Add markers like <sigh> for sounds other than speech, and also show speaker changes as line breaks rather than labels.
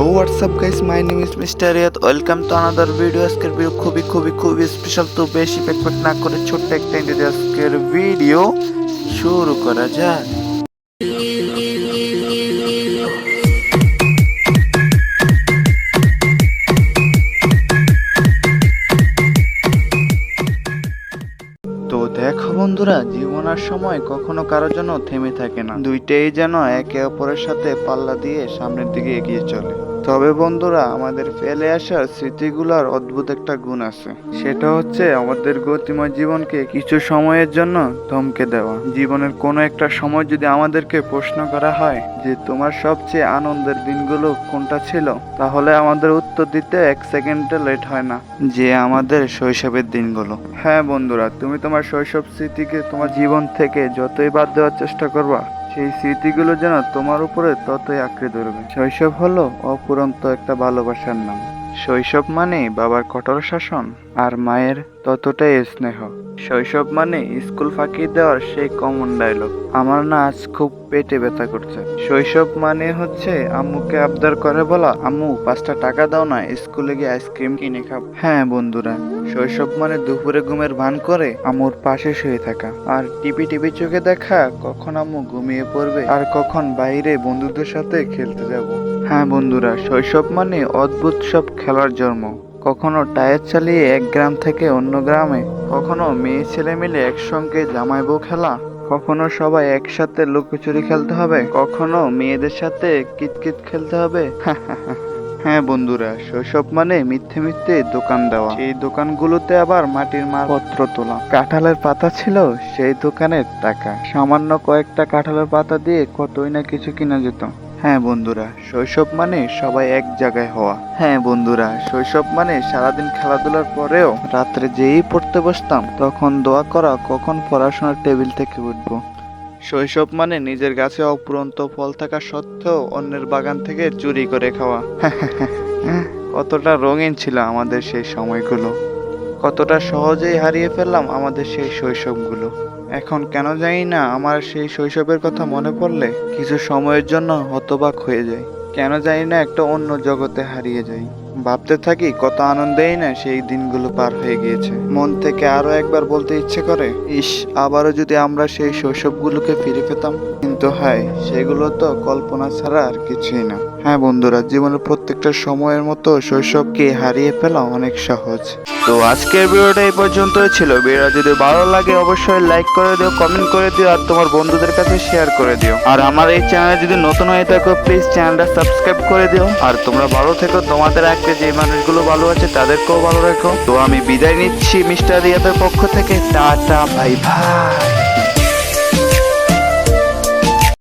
Hello WhatsApp guys my name is mister Riyad welcome to another video আজকের video খুবই খুবই খুবই special তো বেশি প্যাকপ্যাক না করে ছোট্ট একটা আজকের ভিডিও শুরু করা যাক। বন্ধুরা, জীবন আর সময় কখনো কারও জন্য থেমে থাকে না। দুইটাই যেন একে অপরের সাথে পাল্লা দিয়ে সামনের দিকে এগিয়ে চলে। তবে বন্ধুরা, আমাদের ফেলে আসা স্মৃতিগুলোর অদ্ভুত একটা গুণ আছে। সেটা হচ্ছে আমাদের গতিময় জীবনকে কিছু সময়ের জন্য থমকে দেওয়া। জীবনের কোনো একটা সময় যদি আমাদেরকে প্রশ্ন করা হয় যে, তোমার সবচেয়ে আনন্দের দিনগুলো কোনটা ছিল? তাহলে আমাদের উত্তর দিতে এক সেকেন্ডে লেট হয় না, যে আমাদের শৈশবের দিনগুলো। হ্যাঁ বন্ধুরা, তুমি তোমার শৈশব স্মৃতিকে তোমার জীবন থেকে যতই বাদ দেওয়ার চেষ্টা করবা সেই স্মৃতিগুলো যেন তোমার উপরে ততই আঁকড়ে ধরবে। শৈশব হলো অপুরন্ত একটা ভালোবাসার নাম। শৈশব মানে বাবার কঠোর শাসন আর মায়ের ততটাই স্নেহ। শৈশব মানে স্কুল ফাঁকি দেওয়ার সেই কমন ডায়লগ আমার না আজ খুব পেটে ব্যথা করছে। শৈশব মানে হচ্ছে আম্মুকে আবদার করে বলা, আম্মু, পাঁচটা টাকা দাও না, স্কুলে গিয়ে আইসক্রিম কিনে খাব হ্যাঁ বন্ধুরা, শৈশব মানে দুপুরে ঘুমের ভান করে আম্মুর পাশে শুয়ে থাকা। আর টিপি টিপি চোখে দেখা কখন আম্মু ঘুমিয়ে পড়বে আর কখন বাইরে বন্ধুদের সাথে খেলতে যাব। হ্যাঁ বন্ধুরা, শৈশব মানে অদ্ভুত সব খেলার জন্ম। কখনো টায়ার চালিয়ে এক গ্রাম থেকে অন্য গ্রামে, কখনো মেয়ে ছেলে মিলে একসঙ্গে জামাই বউ খেলা, কখনো সবাই একসাথে লুকোচুরি খেলতে হবে, কখনো মেয়েদের সাথে কিতকিত খেলতে হবে। <laughs> হ্যাঁ বন্ধুরা, শৈশব মানে মিথ্যে মিথ্যে দোকান দেওয়া। সেই দোকানগুলোতে আবার মাটির মালপত্র তোলা। কাঁঠালের পাতা ছিল সেই দোকানের টাকা। সামান্য কয়েকটা কাঁঠালের পাতা দিয়ে কতই না কিছু কিনা যেত। হ্যাঁ বন্ধুরা, শৈশব মানে সবাই এক জায়গায় হওয়া। হ্যাঁ বন্ধুরা, শৈশব মানে সারাদিন খেলাধুলার পরেও রাত্রে যেই পড়তে বসতাম, তখন দোয়া করা, কখন পড়াশোনার টেবিল থেকে উঠবো। শৈশব মানে নিজের গাছে অপুরন্ত ফল থাকা সত্ত্বেও অন্যের বাগান থেকে চুরি করে খাওয়া। <laughs> কতটা রঙিন ছিল আমাদের সেই সময়গুলো। কতটা সহজেই হারিয়ে ফেললাম আমাদের সেই শৈশবগুলো। এখন কেন জানি না আমার সেই শৈশবের কথা মনে পড়লে কিছু সময়ের জন্য হতবাক হয়ে যায় কেন জানি না একটা অন্য জগতে হারিয়ে যাই। ভাবতে থাকি কত আনন্দেই না সেই দিনগুলো পার হয়ে গিয়েছে। মন থেকে আরও একবার বলতে ইচ্ছে করে, ইস, আবারও যদি আমরা সেই শৈশবগুলোকে ফিরে পেতাম। কিন্তু হায়, সেগুলো তো কল্পনা ছাড়া আর কিছুই না। হ্যাঁ বন্ধুরা, জীবনের প্রত্যেকটা সময়ের মতো শৈশবকে হারিয়ে ফেলা অনেক সহজ। তো আজকের ভিডিওটা এই পর্যন্তই ছিল। ভিডিও যদি ভালো লাগে অবশ্যই লাইক করে দিও, কমেন্ট করে দিও, আর তোমার বন্ধুদের কাছে শেয়ার করে দিও। আর আমার এই চ্যানেলে যদি নতুন হয়ে থাকো প্লিজ চ্যানেলটা সাবস্ক্রাইব করে দিও। আর তোমরা ভালো থেকো, তোমাদের আজকে যে মানুষগুলো ভালো আছে তাদেরকেও ভালো রেখো। তো আমি বিদায় নিচ্ছি মিস্টার রিয়াদের পক্ষ থেকে। Tata bye bye